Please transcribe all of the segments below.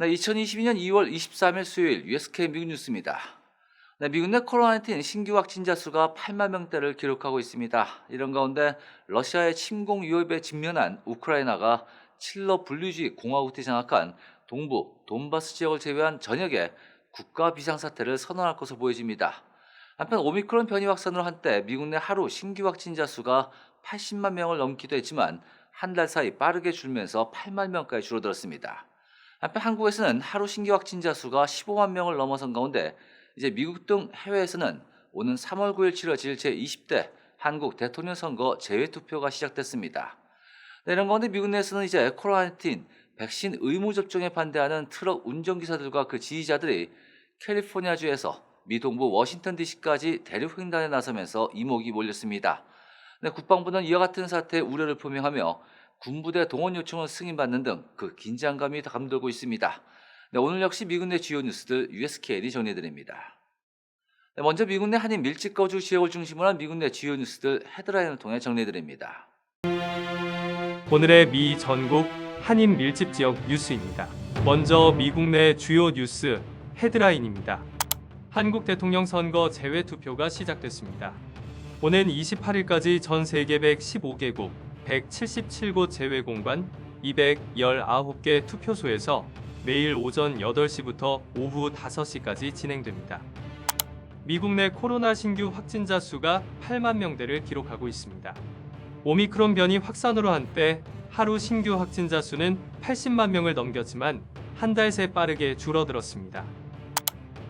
네, 2022년 2월 23일 수요일 USK 미국 뉴스입니다. 네, 미국 내 코로나19 신규 확진자 수가 8만 명대를 기록하고 있습니다. 이런 가운데 러시아의 침공 위협에 직면한 우크라이나가 칠러 분리주의 공화국이 장악한 동부 돈바스 지역을 제외한 전역에 국가 비상사태를 선언할 것으로 보여집니다. 한편 오미크론 변이 확산으로 한때 미국 내 하루 신규 확진자 수가 80만 명을 넘기도 했지만 한 달 사이 빠르게 줄면서 8만 명까지 줄어들었습니다. 한편 한국에서는 하루 신규 확진자 수가 15만 명을 넘어선 가운데 이제 미국 등 해외에서는 오는 3월 9일 치러질 제20대 한국 대통령 선거 재외 투표가 시작됐습니다. 네, 이런 가운데 미국 내에서는 이제 코로나19 백신 의무 접종에 반대하는 트럭 운전기사들과 그 지지자들이 캘리포니아주에서 미 동부 워싱턴 DC까지 대륙 횡단에 나서면서 이목이 몰렸습니다. 네, 국방부는 이와 같은 사태에 우려를 표명하며 군부대 동원 요청을 승인받는 등 그 긴장감이 감돌고 있습니다. 네, 오늘 역시 미국 내 주요 뉴스들 USKL이 전해드립니다. 네, 먼저 미국 내 한인 밀집 거주 지역을 중심으로 한 미국 내 주요 뉴스들 헤드라인을 통해 정리해드립니다. 오늘의 미 전국 한인 밀집 지역 뉴스입니다. 먼저 미국 내 주요 뉴스 헤드라인입니다. 한국 대통령 선거 재외 투표가 시작됐습니다. 오는 28일까지 전 세계 115개국 177곳 재외 공관 219개 투표소에서 매일 오전 8시부터 오후 5시까지 진행됩니다. 미국 내 코로나 신규 확진자 수가 8만 명대를 기록하고 있습니다. 오미크론 변이 확산으로 한때 하루 신규 확진자 수는 80만 명을 넘겼지만 한 달 새 빠르게 줄어들었습니다.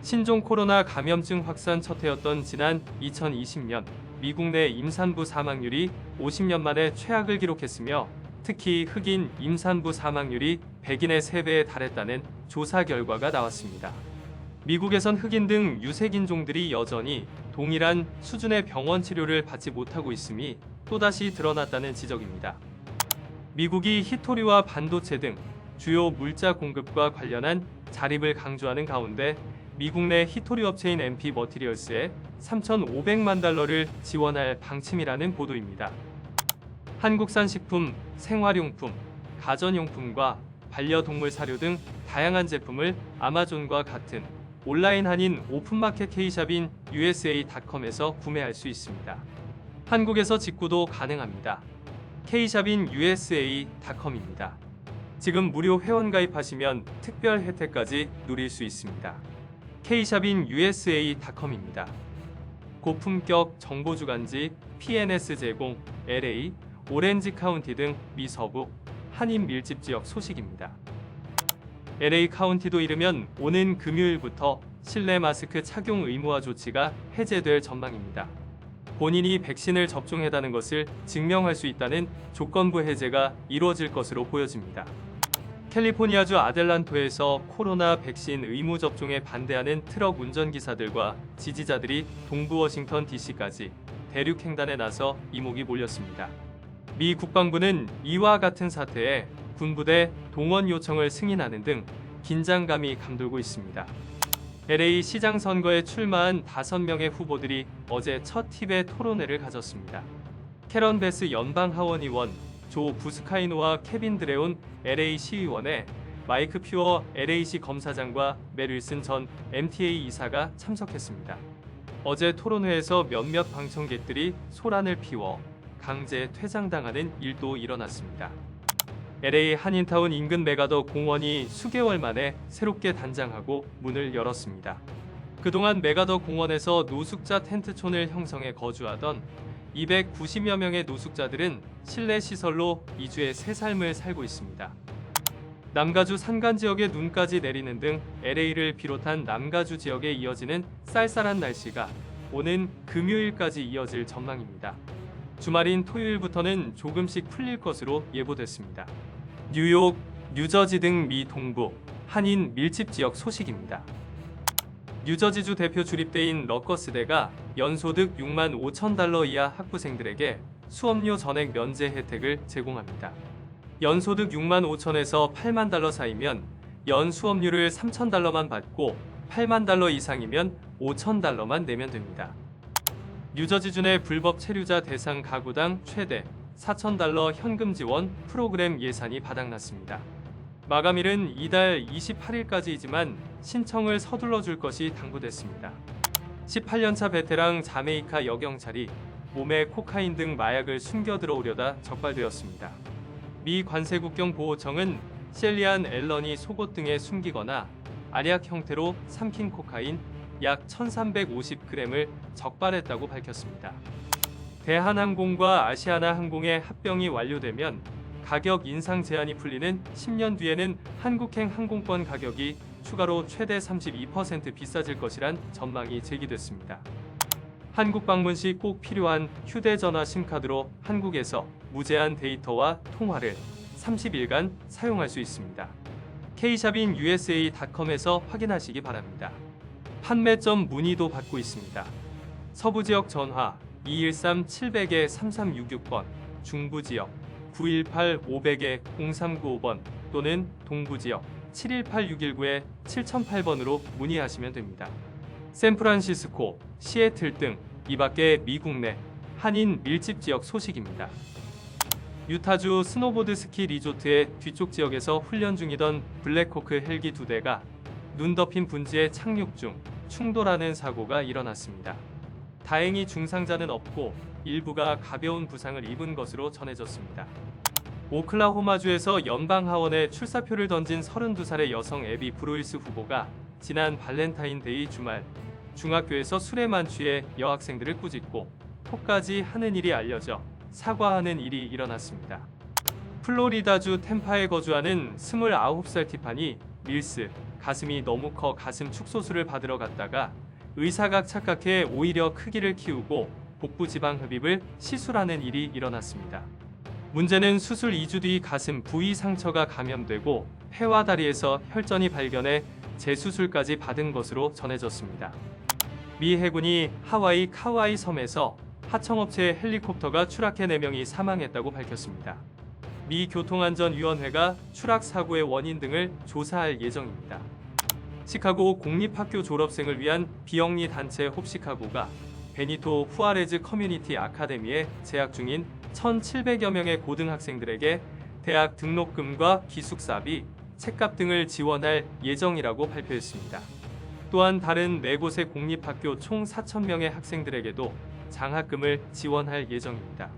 신종 코로나 감염증 확산 첫 해였던 지난 2020년 미국 내 임산부 사망률이 50년 만에 최악을 기록했으며 특히 흑인 임산부 사망률이 백인의 3배에 달했다는 조사 결과가 나왔습니다. 미국에선 흑인 등 유색인종들이 여전히 동일한 수준의 병원 치료를 받지 못하고 있음이 또다시 드러났다는 지적입니다. 미국이 히토리와 반도체 등 주요 물자 공급과 관련한 자립을 강조하는 가운데 미국 내 히토리 업체인 MP 머티리얼스에 3,500만 달러를 지원할 방침이라는 보도입니다. 한국산 식품, 생활용품, 가전용품과 반려동물 사료 등 다양한 제품을 아마존과 같은 온라인 한인 오픈마켓 K샵인 USA.com에서 구매할 수 있습니다. 한국에서 직구도 가능합니다. K샵인 USA.com입니다. 지금 무료 회원 가입하시면 특별 혜택까지 누릴 수 있습니다. K샵인 USA.com입니다. 고품격 정보 주간지 PNS 제공 LA, 오렌지 카운티 등 미서부 한인 밀집 지역 소식입니다. LA 카운티도 이르면 오는 금요일부터 실내 마스크 착용 의무화 조치가 해제될 전망입니다. 본인이 백신을 접종했다는 것을 증명할 수 있다는 조건부 해제가 이루어질 것으로 보여집니다. 캘리포니아주 아델란토에서 코로나 백신 의무 접종에 반대하는 트럭 운전기사들과 지지자들이 동부 워싱턴 DC까지 대륙 횡단에 나서 이목이 몰렸습니다. 미 국방부는 이와 같은 사태에 군부대 동원 요청을 승인하는 등 긴장감이 감돌고 있습니다. LA 시장 선거에 출마한 5명의 후보들이 어제 첫 팁의 토론회를 가졌습니다. 캐런 베스 연방 하원 의원, 조 부스카이노와 케빈 드레온 LA 시의원에 마이크 퓨어 LA시 검사장과 메 윌슨 전 MTA 이사가 참석했습니다. 어제 토론회에서 몇몇 방청객들이 소란을 피워 강제 퇴장당하는 일도 일어났습니다. LA 한인타운 인근 메가더 공원이 수개월 만에 새롭게 단장하고 문을 열었습니다. 그동안 메가더 공원에서 노숙자 텐트촌을 형성해 거주하던 290여 명의 노숙자들은 실내 시설로 이주의 새 삶을 살고 있습니다. 남가주 산간 지역에 눈까지 내리는 등 LA를 비롯한 남가주 지역에 이어지는 쌀쌀한 날씨가 오는 금요일까지 이어질 전망입니다. 주말인 토요일부터는 조금씩 풀릴 것으로 예보됐습니다. 뉴욕, 뉴저지 등 미 동부 한인 밀집 지역 소식입니다. 뉴저지주 대표 주립대인 러커스대가 연소득 6만 5천 달러 이하 학부생들에게 수업료 전액 면제 혜택을 제공합니다. 연소득 6만 5천에서 8만 달러 사이면 연 수업료를 3천 달러만 받고 8만 달러 이상이면 5천 달러만 내면 됩니다. 뉴저지주 내 불법 체류자 대상 가구당 최대 4천 달러 현금 지원 프로그램 예산이 바닥났습니다. 마감일은 이달 28일까지이지만 신청을 서둘러 줄 것이 당부됐습니다. 18년차 베테랑 자메이카 여경찰이 몸에 코카인 등 마약을 숨겨 들어오려다 적발되었습니다. 미 관세국경 보호청은 셀리안 앨런이 속옷 등에 숨기거나 알약 형태로 삼킨 코카인 약 1350g을 적발했다고 밝혔습니다. 대한항공과 아시아나항공의 합병이 완료되면 가격 인상 제한이 풀리는 10년 뒤에는 한국행 항공권 가격이 추가로 최대 32% 비싸질 것이란 전망이 제기됐습니다. 한국 방문 시 꼭 필요한 휴대전화 심카드로 한국에서 무제한 데이터와 통화를 30일간 사용할 수 있습니다. K샵인 USA.com에서 확인하시기 바랍니다. 판매점 문의도 받고 있습니다. 서부 지역 전화 213-700-3366번, 중부 지역 918-500-0395번 또는 동부 지역 718-619-7008번으로 문의하시면 됩니다. 샌프란시스코, 시애틀 등 이 밖에 미국 내 한인 밀집 지역 소식입니다. 유타주 스노보드 스키 리조트의 뒤쪽 지역에서 훈련 중이던 블랙호크 헬기 두 대가 눈 덮인 분지에 착륙 중 충돌하는 사고가 일어났습니다. 다행히 중상자는 없고 일부가 가벼운 부상을 입은 것으로 전해졌습니다. 오클라호마주에서 연방 하원에 출사표를 던진 32살의 여성 에비 브로일스 후보가 지난 발렌타인데이 주말 중학교에서 술에 만취해 여학생들을 꾸짖고 토까지 하는 일이 알려져 사과하는 일이 일어났습니다. 플로리다주 템파에 거주하는 29살 티파니 밀스 가슴이 너무 커 가슴 축소술을 받으러 갔다가 의사가 착각해 오히려 크기를 키우고 복부 지방 흡입을 시술하는 일이 일어났습니다. 문제는 수술 2주 뒤 가슴 부위 상처가 감염되고 폐와 다리에서 혈전이 발견해 재수술까지 받은 것으로 전해졌습니다. 미 해군이 하와이 카와이 섬에서 하청업체 헬리콥터가 추락해 4명이 사망했다고 밝혔습니다. 미 교통안전위원회가 추락 사고의 원인 등을 조사할 예정입니다. 시카고 공립학교 졸업생을 위한 비영리 단체 홉시카고가 베니토 후아레즈 커뮤니티 아카데미에 재학 중인 1,700여 명의 고등학생들에게 대학 등록금과 기숙사비, 책값 등을 지원할 예정이라고 발표했습니다. 또한 다른 네 곳의 공립학교 총 4,000명의 학생들에게도 장학금을 지원할 예정입니다.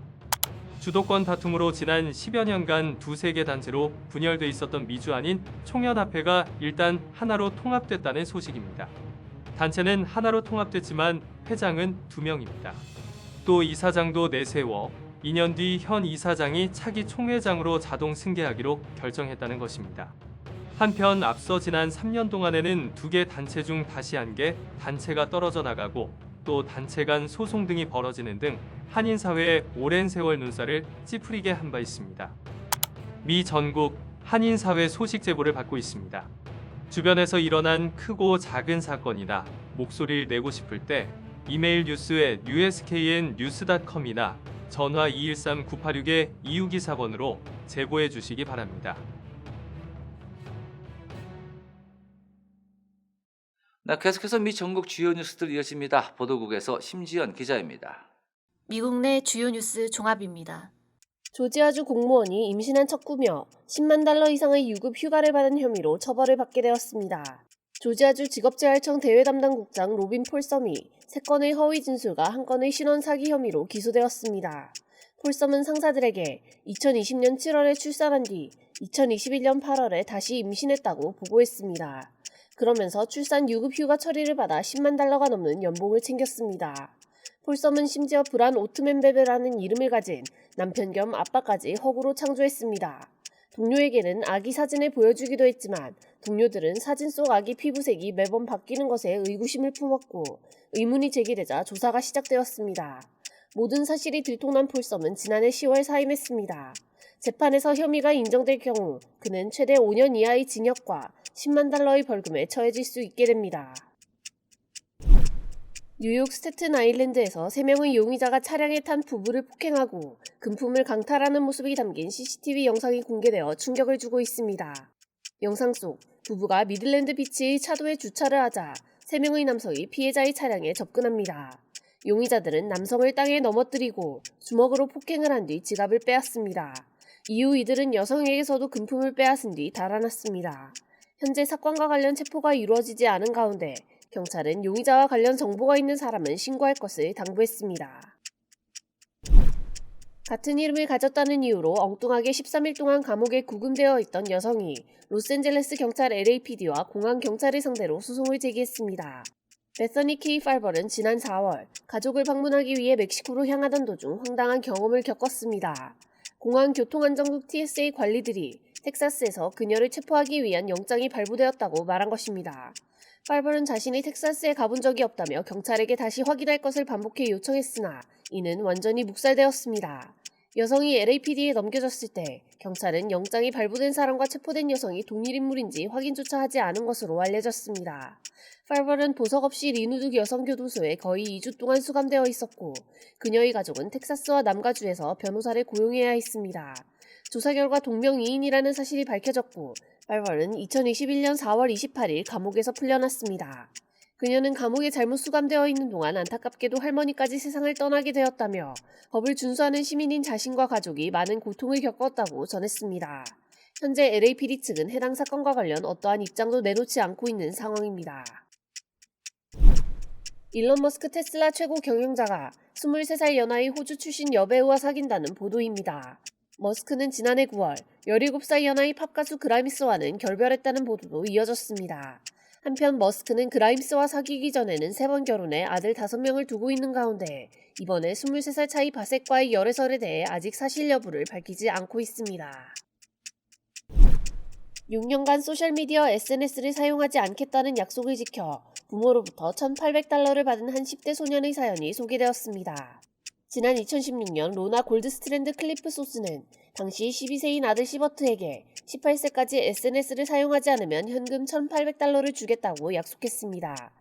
주도권 다툼으로 지난 10여 년간 두세 개 단체로 분열돼 있었던 미주 아닌 총연합회가 일단 하나로 통합됐다는 소식입니다. 단체는 하나로 통합됐지만 회장은 두 명입니다. 또 이사장도 내세워 2년 뒤 현 이사장이 차기 총회장으로 자동 승계하기로 결정했다는 것입니다. 한편 앞서 지난 3년 동안에는 두 개 단체 중 다시 한 개 단체가 떨어져 나가고 또 단체 간 소송 등이 벌어지는 등 한인 사회에 오랜 세월 눈살을 찌푸리게 한 바 있습니다. 미 전국 한인 사회 소식 제보를 받고 있습니다. 주변에서 일어난 크고 작은 사건이나 목소리를 내고 싶을 때 이메일 뉴스에 uskn news.com이나 전화 213-986-2624번으로 제보해 주시기 바랍니다. 네, 계속해서 미 전국 주요 뉴스들 이어집니다. 보도국에서 심지연 기자입니다. 미국 내 주요 뉴스 종합입니다. 조지아주 공무원이 임신한 첫 꾸며 10만 달러 이상의 유급 휴가를 받은 혐의로 처벌을 받게 되었습니다. 조지아주 직업재활청 대외 담당국장 로빈 폴섬이 3건의 허위 진술과 1건의 신원 사기 혐의로 기소되었습니다. 폴섬은 상사들에게 2020년 7월에 출산한 뒤 2021년 8월에 다시 임신했다고 보고했습니다. 그러면서 출산 유급 휴가 처리를 받아 10만 달러가 넘는 연봉을 챙겼습니다. 폴섬은 심지어 브란 오트맨베베라는 이름을 가진 남편 겸 아빠까지 허구로 창조했습니다. 동료에게는 아기 사진을 보여주기도 했지만 동료들은 사진 속 아기 피부색이 매번 바뀌는 것에 의구심을 품었고 의문이 제기되자 조사가 시작되었습니다. 모든 사실이 들통난 폴섬은 지난해 10월 사임했습니다. 재판에서 혐의가 인정될 경우 그는 최대 5년 이하의 징역과 10만 달러의 벌금에 처해질 수 있게 됩니다. 뉴욕 스태튼 아일랜드에서 3명의 용의자가 차량에 탄 부부를 폭행하고 금품을 강탈하는 모습이 담긴 CCTV 영상이 공개되어 충격을 주고 있습니다. 영상 속 부부가 미들랜드 비치의 차도에 주차를 하자 3명의 남성이 피해자의 차량에 접근합니다. 용의자들은 남성을 땅에 넘어뜨리고 주먹으로 폭행을 한 뒤 지갑을 빼앗습니다. 이후 이들은 여성에게서도 금품을 빼앗은 뒤 달아났습니다. 현재 사건과 관련 체포가 이루어지지 않은 가운데 경찰은 용의자와 관련 정보가 있는 사람은 신고할 것을 당부했습니다. 같은 이름을 가졌다는 이유로 엉뚱하게 13일 동안 감옥에 구금되어 있던 여성이 로스앤젤레스 경찰 LAPD와 공항 경찰을 상대로 소송을 제기했습니다. 베서니 케이 팔벌은 지난 4월 가족을 방문하기 위해 멕시코로 향하던 도중 황당한 경험을 겪었습니다. 공항 교통안전국 TSA 관리들이 텍사스에서 그녀를 체포하기 위한 영장이 발부되었다고 말한 것입니다. 팔벌은 자신이 텍사스에 가본 적이 없다며 경찰에게 다시 확인할 것을 반복해 요청했으나 이는 완전히 묵살되었습니다. 여성이 LAPD에 넘겨졌을 때 경찰은 영장이 발부된 사람과 체포된 여성이 동일 인물인지 확인조차 하지 않은 것으로 알려졌습니다. 팔벌은 보석 없이 리누드 여성교도소에 거의 2주 동안 수감되어 있었고 그녀의 가족은 텍사스와 남가주에서 변호사를 고용해야 했습니다. 조사 결과 동명이인이라는 사실이 밝혀졌고 팔벌은 2021년 4월 28일 감옥에서 풀려났습니다. 그녀는 감옥에 잘못 수감되어 있는 동안 안타깝게도 할머니까지 세상을 떠나게 되었다며 법을 준수하는 시민인 자신과 가족이 많은 고통을 겪었다고 전했습니다. 현재 LAPD 측은 해당 사건과 관련 어떠한 입장도 내놓지 않고 있는 상황입니다. 일론 머스크 테슬라 최고 경영자가 23살 연하의 호주 출신 여배우와 사귄다는 보도입니다. 머스크는 지난해 9월 17살 연하의 팝가수 그라임스와는 결별했다는 보도도 이어졌습니다. 한편 머스크는 그라임스와 사귀기 전에는 3번 결혼해 아들 5명을 두고 있는 가운데 이번에 23살 차이 바색과의 열애설에 대해 아직 사실 여부를 밝히지 않고 있습니다. 6년간 소셜미디어 SNS를 사용하지 않겠다는 약속을 지켜 부모로부터 1,800달러를 받은 한 10대 소년의 사연이 소개되었습니다. 지난 2016년 로나 골드스트랜드 클리프 소스는 당시 12세인 아들 시버트에게 18세까지 SNS를 사용하지 않으면 현금 1,800달러를 주겠다고 약속했습니다.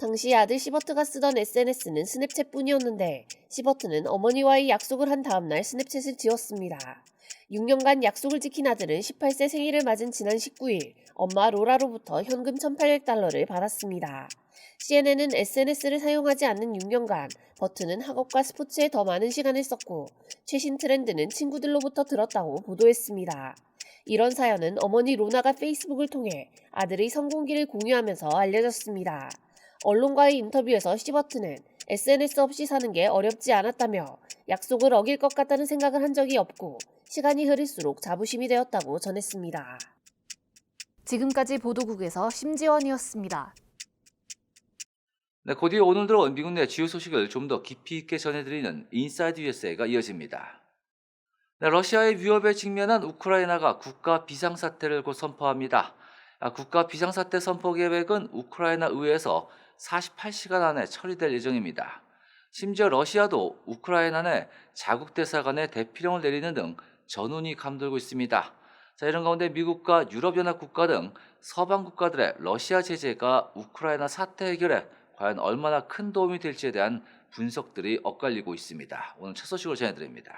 당시 아들 시버트가 쓰던 SNS는 스냅챗뿐이었는데 시버트는 어머니와의 약속을 한 다음날 스냅챗을 지웠습니다. 6년간 약속을 지킨 아들은 18세 생일을 맞은 지난 19일 엄마 로라로부터 현금 1,800달러를 받았습니다. CNN은 SNS를 사용하지 않는 6년간 버튼은 학업과 스포츠에 더 많은 시간을 썼고 최신 트렌드는 친구들로부터 들었다고 보도했습니다. 이런 사연은 어머니 로나가 페이스북을 통해 아들의 성공기를 공유하면서 알려졌습니다. 언론과의 인터뷰에서 시버트는 SNS 없이 사는 게 어렵지 않았다며 약속을 어길 것 같다는 생각을 한 적이 없고 시간이 흐를수록 자부심이 되었다고 전했습니다. 지금까지 보도국에서 심지원이었습니다. 네, 곧 이어 오늘 들어온 미국 내 주요 소식을 좀 더 깊이 있게 전해드리는 인사이드 USA가 이어집니다. 네, 러시아의 위협에 직면한 우크라이나가 국가 비상사태를 곧 선포합니다. 아, 국가 비상사태 선포 계획은 우크라이나 의회에서 48시간 안에 처리될 예정입니다. 심지어 러시아도 우크라이나 내 자국 대사관에 대피령을 내리는 등 전운이 감돌고 있습니다. 자, 이런 가운데 미국과 유럽연합 국가 등 서방 국가들의 러시아 제재가 우크라이나 사태 해결에 과연 얼마나 큰 도움이 될지에 대한 분석들이 엇갈리고 있습니다. 오늘 첫 소식을 전해드립니다.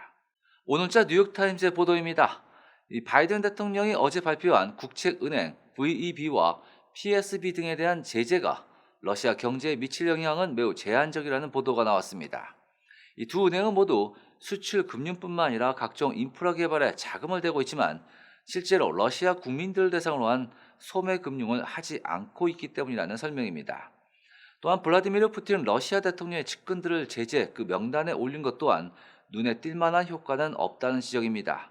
오늘자 뉴욕타임즈의 보도입니다. 이 바이든 대통령이 어제 발표한 국책은행 VEB와 PSB 등에 대한 제재가 러시아 경제에 미칠 영향은 매우 제한적이라는 보도가 나왔습니다. 이 두 은행은 모두 수출 금융뿐만 아니라 각종 인프라 개발에 자금을 대고 있지만 실제로 러시아 국민들 대상으로 한 소매 금융을 하지 않고 있기 때문이라는 설명입니다. 또한 블라디미르 푸틴 러시아 대통령의 측근들을 제재 그 명단에 올린 것 또한 눈에 띌 만한 효과는 없다는 지적입니다.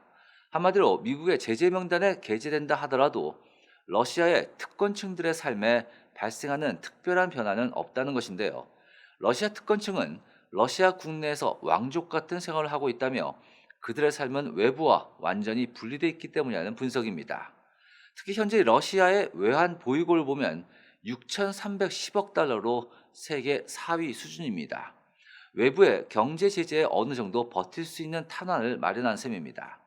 한마디로 미국의 제재 명단에 게재된다 하더라도 러시아의 특권층들의 삶에 발생하는 특별한 변화는 없다는 것인데요. 러시아 특권층은 러시아 국내에서 왕족 같은 생활을 하고 있다며 그들의 삶은 외부와 완전히 분리되어 있기 때문이라는 분석입니다. 특히 현재 러시아의 외환 보유고를 보면 6,310억 달러로 세계 4위 수준입니다. 외부의 경제 제재에 어느 정도 버틸 수 있는 탄환을 마련한 셈입니다.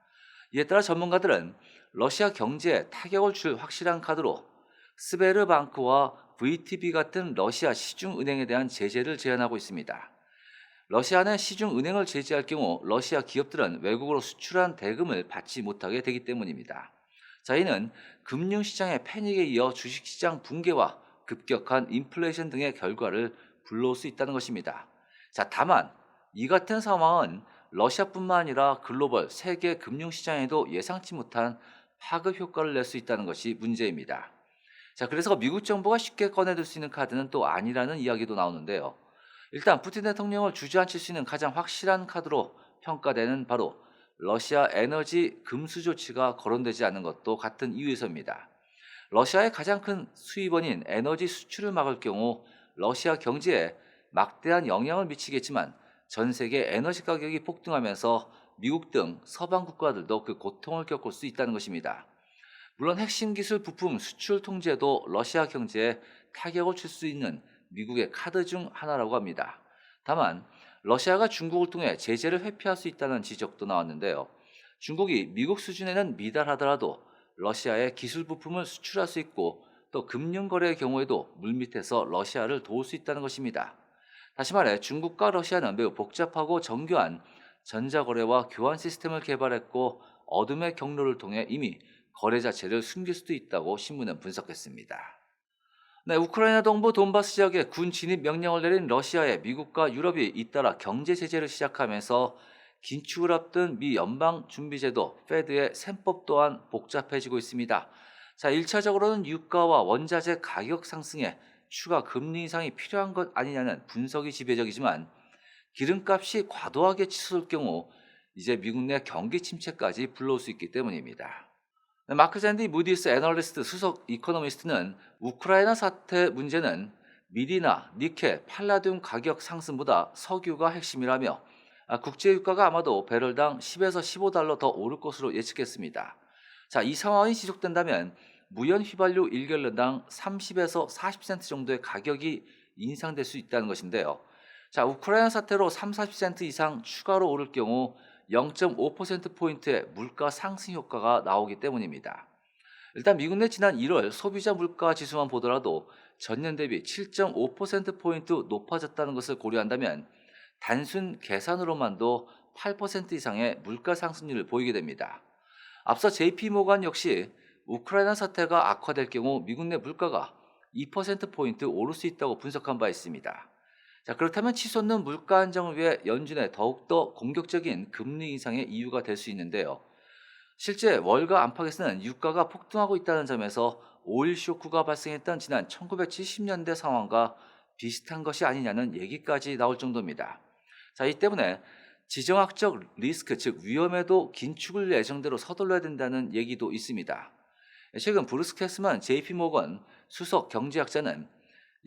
이에 따라 전문가들은 러시아 경제에 타격을 줄 확실한 카드로 스베르방크와 VTB 같은 러시아 시중은행에 대한 제재를 제안하고 있습니다. 러시아 내 시중은행을 제재할 경우 러시아 기업들은 외국으로 수출한 대금을 받지 못하게 되기 때문입니다. 자, 이는 금융시장의 패닉에 이어 주식시장 붕괴와 급격한 인플레이션 등의 결과를 불러올 수 있다는 것입니다. 자, 다만 이 같은 상황은 러시아뿐만 아니라 글로벌 세계 금융시장에도 예상치 못한 파급 효과를 낼 수 있다는 것이 문제입니다. 자, 그래서 미국 정부가 쉽게 꺼내들 수 있는 카드는 또 아니라는 이야기도 나오는데요. 일단 푸틴 대통령을 주저앉힐 수 있는 가장 확실한 카드로 평가되는 바로 러시아 에너지 금수 조치가 거론되지 않는 것도 같은 이유에서입니다. 러시아의 가장 큰 수입원인 에너지 수출을 막을 경우 러시아 경제에 막대한 영향을 미치겠지만 전 세계 에너지 가격이 폭등하면서 미국 등 서방 국가들도 그 고통을 겪을 수 있다는 것입니다. 물론 핵심 기술 부품 수출 통제도 러시아 경제에 타격을 줄 수 있는 미국의 카드 중 하나라고 합니다. 다만 러시아가 중국을 통해 제재를 회피할 수 있다는 지적도 나왔는데요. 중국이 미국 수준에는 미달하더라도 러시아에 기술 부품을 수출할 수 있고 또 금융 거래의 경우에도 물밑에서 러시아를 도울 수 있다는 것입니다. 다시 말해 중국과 러시아는 매우 복잡하고 정교한 전자거래와 교환 시스템을 개발했고 어둠의 경로를 통해 이미 거래 자체를 숨길 수도 있다고 신문은 분석했습니다. 네, 우크라이나 동부 돈바스 지역에 군 진입 명령을 내린 러시아에 미국과 유럽이 잇따라 경제 제재를 시작하면서 긴축을 앞둔 미 연방 준비제도 페드의 셈법 또한 복잡해지고 있습니다. 자, 1차적으로는 유가와 원자재 가격 상승에 추가 금리 인상이 필요한 것 아니냐는 분석이 지배적이지만 기름값이 과도하게 치솟을 경우 이제 미국 내 경기 침체까지 불러올 수 있기 때문입니다. 네, 마크 잔디 무디스 애널리스트 수석 이코노미스트는 우크라이나 사태 문제는 미리나 니켈, 팔라듐 가격 상승보다 석유가 핵심이라며 아, 국제 유가가 아마도 배럴당 10에서 15달러 더 오를 것으로 예측했습니다. 자, 이 상황이 지속된다면 무연 휘발유 1갤런당 30에서 40센트 정도의 가격이 인상될 수 있다는 것인데요. 자, 우크라이나 사태로 3, 40센트 이상 추가로 오를 경우 0.5%포인트의 물가 상승 효과가 나오기 때문입니다. 일단 미국 내 지난 1월 소비자 물가 지수만 보더라도 전년 대비 7.5%포인트 높아졌다는 것을 고려한다면 단순 계산으로만도 8% 이상의 물가 상승률을 보이게 됩니다. 앞서 JP 모간 역시 우크라이나 사태가 악화될 경우 미국 내 물가가 2%포인트 오를 수 있다고 분석한 바 있습니다. 자, 그렇다면 치솟는 물가 안정을 위해 연준의 더욱더 공격적인 금리 인상의 이유가 될 수 있는데요. 실제 월가 안팎에서는 유가가 폭등하고 있다는 점에서 오일 쇼크가 발생했던 지난 1970년대 상황과 비슷한 것이 아니냐는 얘기까지 나올 정도입니다. 자, 이 때문에 지정학적 리스크, 즉 위험에도 긴축을 예정대로 서둘러야 된다는 얘기도 있습니다. 최근 브루스 캐스만 JP 모건 수석 경제학자는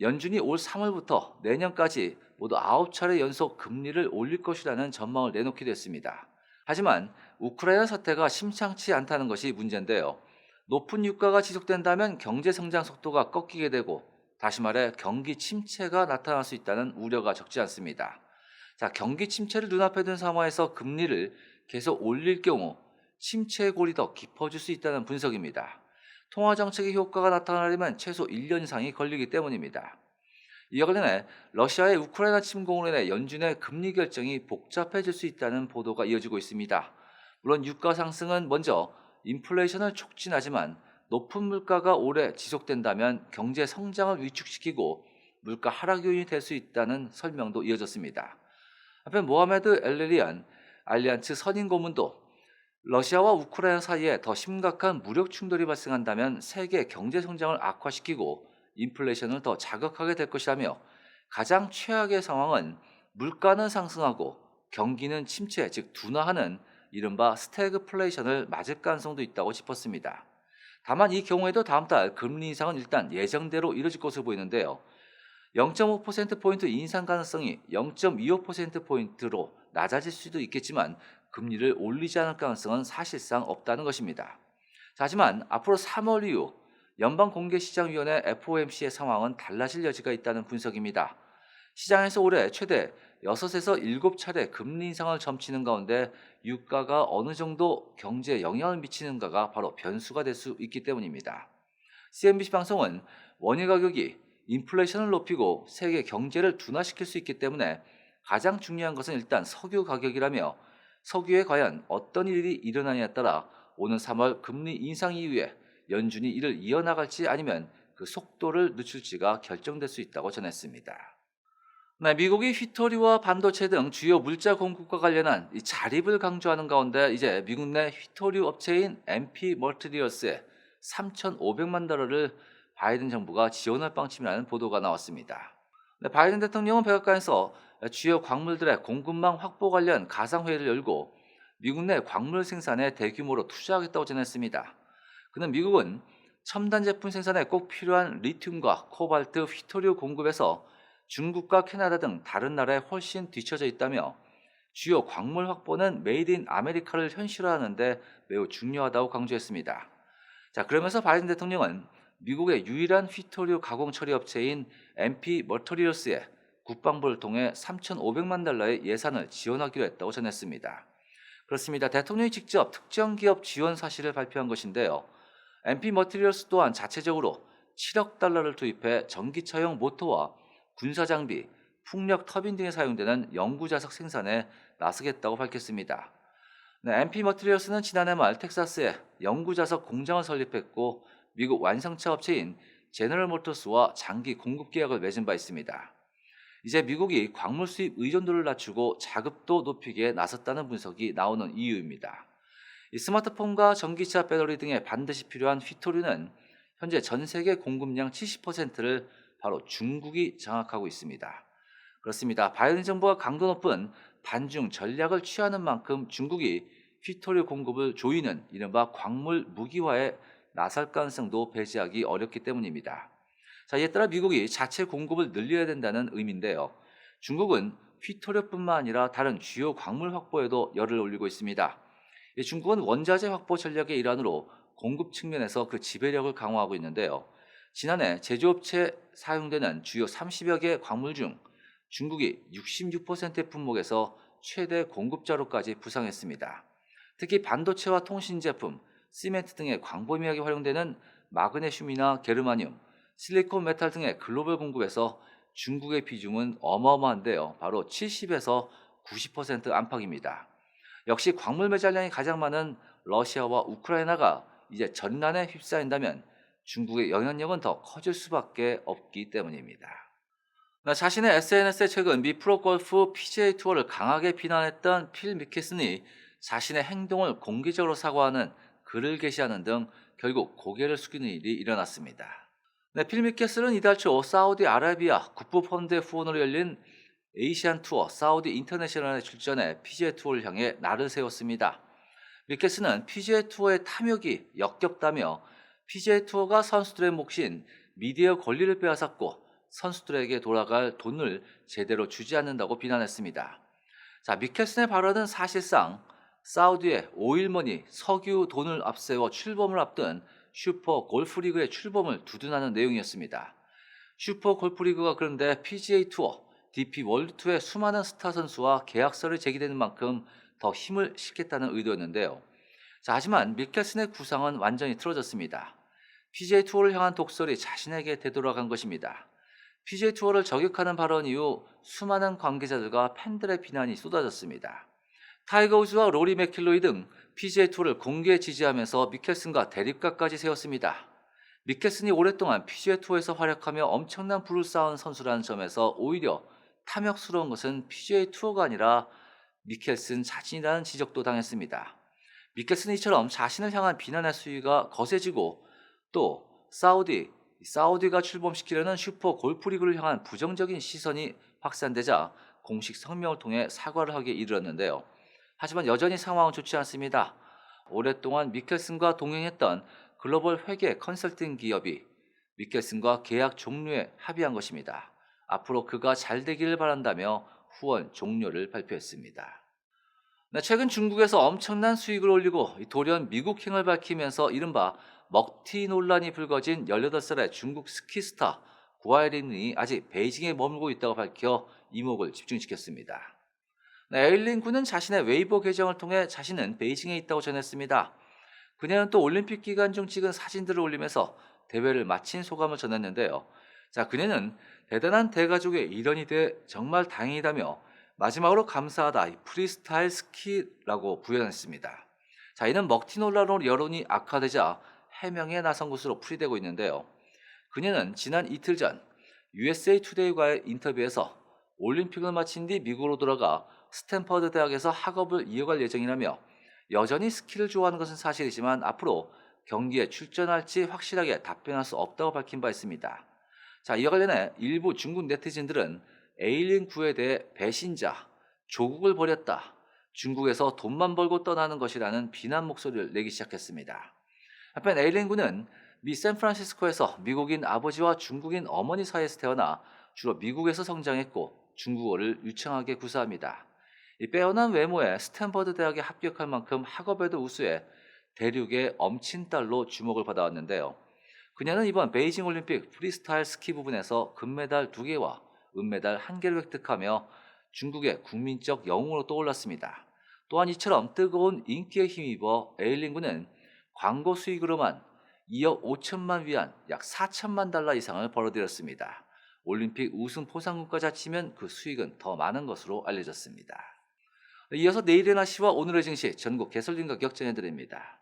연준이 올 3월부터 내년까지 모두 9차례 연속 금리를 올릴 것이라는 전망을 내놓기도 했습니다. 하지만 우크라이나 사태가 심상치 않다는 것이 문제인데요. 높은 유가가 지속된다면 경제 성장 속도가 꺾이게 되고 다시 말해 경기 침체가 나타날 수 있다는 우려가 적지 않습니다. 자, 경기 침체를 눈앞에 둔 상황에서 금리를 계속 올릴 경우 침체의 골이 더 깊어질 수 있다는 분석입니다. 통화 정책의 효과가 나타나려면 최소 1년 이상이 걸리기 때문입니다. 이와 관련해 러시아의 우크라이나 침공으로 인해 연준의 금리 결정이 복잡해질 수 있다는 보도가 이어지고 있습니다. 물론 유가 상승은 먼저 인플레이션을 촉진하지만 높은 물가가 오래 지속된다면 경제 성장을 위축시키고 물가 하락 요인이 될 수 있다는 설명도 이어졌습니다. 한편 모하메드 엘레리안 알리안츠 선임 고문도 러시아와 우크라이나 사이에 더 심각한 무력 충돌이 발생한다면 세계 경제 성장을 악화시키고 인플레이션을 더 자극하게 될 것이라며 가장 최악의 상황은 물가는 상승하고 경기는 침체, 즉 둔화하는 이른바 스태그플레이션을 맞을 가능성도 있다고 짚었습니다. 다만 이 경우에도 다음 달 금리 인상은 일단 예정대로 이뤄질 것으로 보이는데요. 0.5%포인트 인상 가능성이 0.25%포인트로 낮아질 수도 있겠지만 금리를 올리지 않을 가능성은 사실상 없다는 것입니다. 자, 하지만 앞으로 3월 이후 연방공개시장위원회 FOMC의 상황은 달라질 여지가 있다는 분석입니다. 시장에서 올해 최대 6에서 7차례 금리 인상을 점치는 가운데 유가가 어느 정도 경제에 영향을 미치는가가 바로 변수가 될 수 있기 때문입니다. CNBC 방송은 원유 가격이 인플레이션을 높이고 세계 경제를 둔화시킬 수 있기 때문에 가장 중요한 것은 일단 석유 가격이라며 석유에 과연 어떤 일이 일어나냐에 따라 오는 3월 금리 인상 이후에 연준이 이를 이어나갈지 아니면 그 속도를 늦출지가 결정될 수 있다고 전했습니다. 네, 미국이 휘토리와 반도체 등 주요 물자 공급과 관련한 이 자립을 강조하는 가운데 이제 미국 내 휘토리 업체인 MP 멀티리얼스에 3,500만 달러를 바이든 정부가 지원할 방침이라는 보도가 나왔습니다. 네, 바이든 대통령은 백악관에서 주요 광물들의 공급망 확보 관련 가상회의를 열고 미국 내 광물 생산에 대규모로 투자하겠다고 전했습니다. 그는 미국은 첨단 제품 생산에 꼭 필요한 리튬과 코발트, 휘토리우 공급에서 중국과 캐나다 등 다른 나라에 훨씬 뒤처져 있다며 주요 광물 확보는 메이드 인 아메리카를 현실화하는데 매우 중요하다고 강조했습니다. 자, 그러면서 바이든 대통령은 미국의 유일한 휘토류 가공 처리 업체인 MP 멀터리얼스에 국방부를 통해 3,500만 달러의 예산을 지원하기로 했다고 전했습니다. 그렇습니다. 대통령이 직접 특정 기업 지원 사실을 발표한 것인데요. MP 머티리얼스 또한 자체적으로 7억 달러를 투입해 전기차용 모터와 군사 장비, 풍력 터빈 등에 사용되는 연구 자석 생산에 나서겠다고 밝혔습니다. 네, MP 머티리얼스는 지난해 말 텍사스에 연구 자석 공장을 설립했고 미국 완성차 업체인 제너럴 모터스와 장기 공급 계약을 맺은 바 있습니다. 이제 미국이 광물 수입 의존도를 낮추고 자급도 높이기에 나섰다는 분석이 나오는 이유입니다. 이 스마트폰과 전기차 배터리 등에 반드시 필요한 휘토류는 현재 전 세계 공급량 70%를 바로 중국이 장악하고 있습니다. 그렇습니다. 바이든 정부가 강도 높은 반중 전략을 취하는 만큼 중국이 휘토류 공급을 조이는 이른바 광물 무기화에 나설 가능성도 배제하기 어렵기 때문입니다. 자, 이에 따라 미국이 자체 공급을 늘려야 된다는 의미인데요. 중국은 휘토류뿐만 아니라 다른 주요 광물 확보에도 열을 올리고 있습니다. 이 중국은 원자재 확보 전략의 일환으로 공급 측면에서 그 지배력을 강화하고 있는데요. 지난해 제조업체 사용되는 주요 30여 개 광물 중 중국이 66%의 품목에서 최대 공급자로까지 부상했습니다. 특히 반도체와 통신 제품, 시멘트 등의 광범위하게 활용되는 마그네슘이나 게르마늄, 실리콘 메탈 등의 글로벌 공급에서 중국의 비중은 어마어마한데요. 바로 70에서 90% 안팎입니다. 역시 광물 매장량이 가장 많은 러시아와 우크라이나가 이제 전란에 휩싸인다면 중국의 영향력은 더 커질 수밖에 없기 때문입니다. 나 자신의 SNS에 최근 미 프로골프 PGA 투어를 강하게 비난했던 필 미케슨이 자신의 행동을 공개적으로 사과하는 글을 게시하는 등 결국 고개를 숙이는 일이 일어났습니다. 네, 필 미케슨은 이달 초 사우디 아라비아 국부 펀드의 후원으로 열린 에이시안 투어 사우디 인터내셔널에 출전해 PGA 투어를 향해 날을 세웠습니다. 미케스는 PGA 투어의 탐욕이 역겹다며 PGA 투어가 선수들의 몫인 미디어 권리를 빼앗았고 선수들에게 돌아갈 돈을 제대로 주지 않는다고 비난했습니다. 자, 미켈슨의 발언은 사실상 사우디의 오일머니 석유 돈을 앞세워 출범을 앞둔 슈퍼 골프리그의 출범을 두둔하는 내용이었습니다. 슈퍼 골프리그가 그런데 PGA 투어, DP 월드투어의 수많은 스타 선수와 계약서를 제기되는 만큼 더 힘을 실겠다는 의도였는데요. 자, 하지만 미켈슨의 구상은 완전히 틀어졌습니다. PGA 투어를 향한 독설이 자신에게 되돌아간 것입니다. PGA 투어를 저격하는 발언 이후 수많은 관계자들과 팬들의 비난이 쏟아졌습니다. 타이거 우즈와 로리 맥킬로이 등 PGA 투어를 공개 지지하면서 미켈슨과 대립각까지 세웠습니다. 미켈슨이 오랫동안 PGA 투어에서 활약하며 엄청난 부를 쌓은 선수라는 점에서 오히려 탐욕스러운 것은 PGA 투어가 아니라 미켈슨 자신이라는 지적도 당했습니다. 미켈슨은 이처럼 자신을 향한 비난의 수위가 거세지고 또 사우디, 사우디가 출범시키려는 슈퍼 골프리그를 향한 부정적인 시선이 확산되자 공식 성명을 통해 사과를 하기에 이르렀는데요. 하지만 여전히 상황은 좋지 않습니다. 오랫동안 미켈슨과 동행했던 글로벌 회계 컨설팅 기업이 미켈슨과 계약 종료에 합의한 것입니다. 앞으로 그가 잘 되기를 바란다며 후원 종료를 발표했습니다. 네, 최근 중국에서 엄청난 수익을 올리고 돌연 미국행을 밝히면서 이른바 먹튀 논란이 불거진 18살의 중국 스키스타 구아이린이 아직 베이징에 머물고 있다고 밝혀 이목을 집중시켰습니다. 네, 에일린 군은 자신의 웨이보 계정을 통해 자신은 베이징에 있다고 전했습니다. 그녀는 또 올림픽 기간 중 찍은 사진들을 올리면서 대회를 마친 소감을 전했는데요. 자, 그녀는 대단한 대가족의 일원이 돼 정말 다행이다며 마지막으로 감사하다 이 프리스타일 스키라고 부연했습니다. 자, 이는 논란으로 여론이 악화되자 해명에 나선 것으로 풀이되고 있는데요. 그녀는 지난 이틀 전 USA 투데이과의 인터뷰에서 올림픽을 마친 뒤 미국으로 돌아가 스탠퍼드 대학에서 학업을 이어갈 예정이라며 여전히 스키를 좋아하는 것은 사실이지만 앞으로 경기에 출전할지 확실하게 답변할 수 없다고 밝힌 바 있습니다. 자, 이와 관련해 일부 중국 네티즌들은 에일린 구에 대해 배신자, 조국을 버렸다, 중국에서 돈만 벌고 떠나는 것이라는 비난 목소리를 내기 시작했습니다. 한편 에일린 군은 미 샌프란시스코에서 미국인 아버지와 중국인 어머니 사이에서 태어나 주로 미국에서 성장했고 중국어를 유창하게 구사합니다. 이 빼어난 외모에 스탠퍼드 대학에 합격할 만큼 학업에도 우수해 대륙의 엄친딸로 주목을 받아왔는데요. 그녀는 이번 베이징 올림픽 프리스타일 스키 부분에서 금메달 2개와 은메달 1개를 획득하며 중국의 국민적 영웅으로 떠올랐습니다. 또한 이처럼 뜨거운 인기에 힘입어 에일린 군은 광고 수익으로만 2억 5천만 위안 약 4천만 달러 이상을 벌어들였습니다. 올림픽 우승 포상금까지 합치면 그 수익은 더 많은 것으로 알려졌습니다. 이어서 내일의 날씨와 오늘의 증시 전국 개설진 가격 전해드립니다.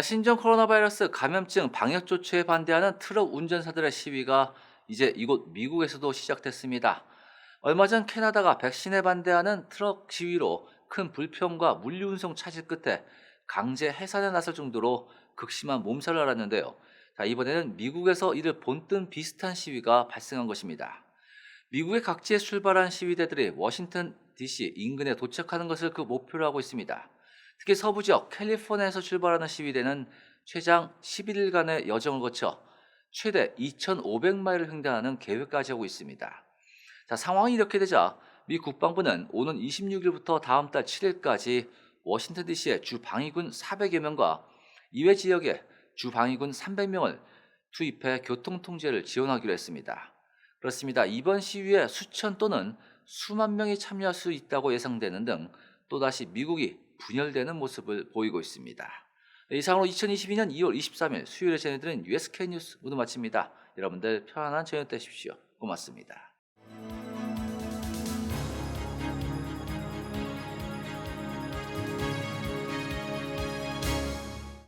신종 코로나 바이러스 감염증 방역 조치에 반대하는 트럭 운전사들의 시위가 이제 이곳 미국에서도 시작됐습니다. 얼마 전 캐나다가 백신에 반대하는 트럭 시위로 큰 불평과 물류운송 차질 끝에 강제 해산에 나설 정도로 극심한 몸살을 앓았는데요. 자, 이번에는 미국에서 이를 본뜬 비슷한 시위가 발생한 것입니다. 미국의 각지에 출발한 시위대들이 워싱턴 DC 인근에 도착하는 것을 그 목표로 하고 있습니다. 특히 서부 지역 캘리포니아에서 출발하는 시위대는 최장 11일간의 여정을 거쳐 최대 2,500마일을 횡단하는 계획까지 하고 있습니다. 자, 상황이 이렇게 되자 미 국방부는 오는 26일부터 다음 달 7일까지 워싱턴 DC의 주 방위군 400여 명과 이외 지역에 주 방위군 300명을 투입해 교통 통제를 지원하기로 했습니다. 그렇습니다. 이번 시위에 수천 또는 수만 명이 참여할 수 있다고 예상되는 등 또다시 미국이 분열되는 모습을 보이고 있습니다. 이상으로 2022년 2월 23일 수요일에 전해드린 USK 뉴스 모두 마칩니다. 여러분들 편안한 저녁 되십시오. 고맙습니다.